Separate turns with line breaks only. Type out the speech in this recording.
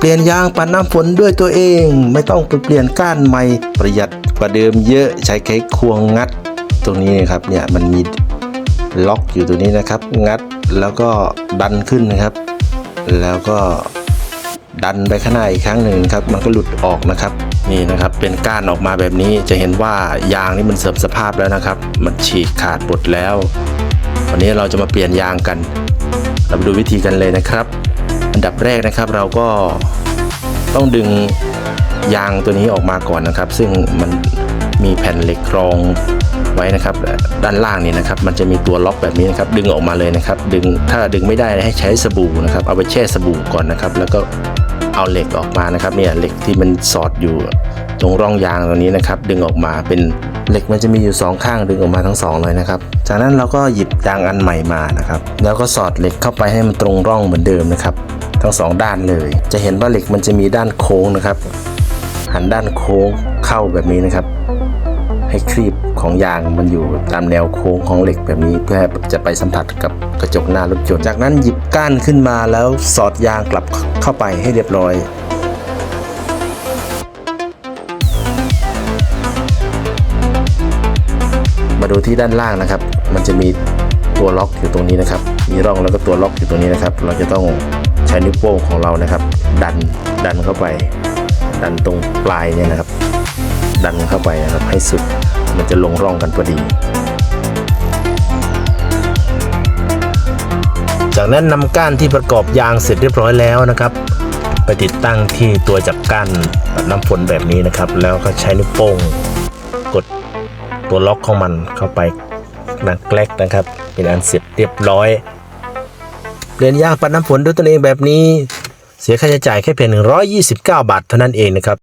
เปลี่ยนยางปัดน้ำฝนด้วยตัวเอง ไม่ต้องไปเปลี่ยนก้านใหม่ประหยัดกว่าเดิมเยอะใช้ไขควงงัด ตรงนี้นะครับเนี่ยมันมีล็อกอยู่ตรงนี้นะครับ งัดแล้วก็ดันขึ้นนะครับ แล้วก็ดันไปข้างหน้าอีกครั้งหนึ่งครับ มันก็หลุดออกนะครับ นี่นะครับเป็นก้านออกมาแบบนี้จะเห็นว่ายางนี่มันเสื่อมสภาพแล้วนะครับ มันฉีกขาดหมดแล้ว วันนี้เราจะมาเปลี่ยนยางกัน เราไปดูวิธีกันเลยนะครับ อันดับแรกนะครับ เราก็ต้องดึงยางตัวนี้ออกมาก่อนนะครับ ซึ่งมันมีแผ่นเหล็กรองไว้นะครับ ด้านล่างนี่นะครับ มันจะมีตัวล็อกแบบนี้นะครับ ดึงออกมาเลยนะครับ ดึงถ้าดึงไม่ได้ให้ใช้สบู่นะครับ เอาไปแช่สบู่ก่อนนะครับ แล้วก็เอาเหล็กออกมานะครับเนี่ยเหล็กที่มันสอดอยู่ตรงร่องยางตรงนี้นะครับ ดึงออกมาเป็นเหล็กมันจะมีอยู่สองข้างดึงออกมาทั้งสองเลยนะครับ จากนั้นเราก็หยิบยางอันใหม่มานะครับ แล้วก็สอดเหล็กเข้าไปให้มันตรงร่องเหมือนเดิมนะครับ ทั้งสองด้านเลย จะเห็นว่าเหล็กมันจะมีด้านโค้งนะครับ หันด้านโค้งเข้าแบบนี้นะครับ ให้ครีบของยางมันอยู่ตามแนวโค้งของเหล็กแบบนี้ เพื่อจะไปสัมผัสกับกระจกหน้ารถยนต์จากนั้นหยิบก้านขึ้นมาแล้วสอดยางกลับเข้าไปให้เรียบร้อยมาดูที่ด้านล่างนะครับ มันจะมีตัวล็อกอยู่ตรงนี้นะครับ มีร่องแล้วก็ตัวล็อกอยู่ตรงนี้นะครับ เราจะต้อง ใช้นิ้วโป้งของเรานะครับ ดันดันเข้าไป ดันตรงปลายเนี่ยนะครับ ดันเข้าไปนะครับให้สุดมันจะลงร่องกันพอดี จากนั้นนำก้านที่ประกอบยางเสร็จเรียบร้อยแล้วนะครับ ไปติดตั้งที่ตัวจับก้านปัดน้ำฝนแบบนี้นะครับ แล้วก็ใช้นิ้วโป้งกดตัวล็อกของมันเข้าไปนักแกลกนะครับ เป็นอันเสร็จเรียบร้อย เปลี่ยนยางปัดน้ำฝนด้วยตนเองแบบนี้ เสียค่าใช้จ่ายแค่เพียง129 บาทเท่านั้นเองนะครับ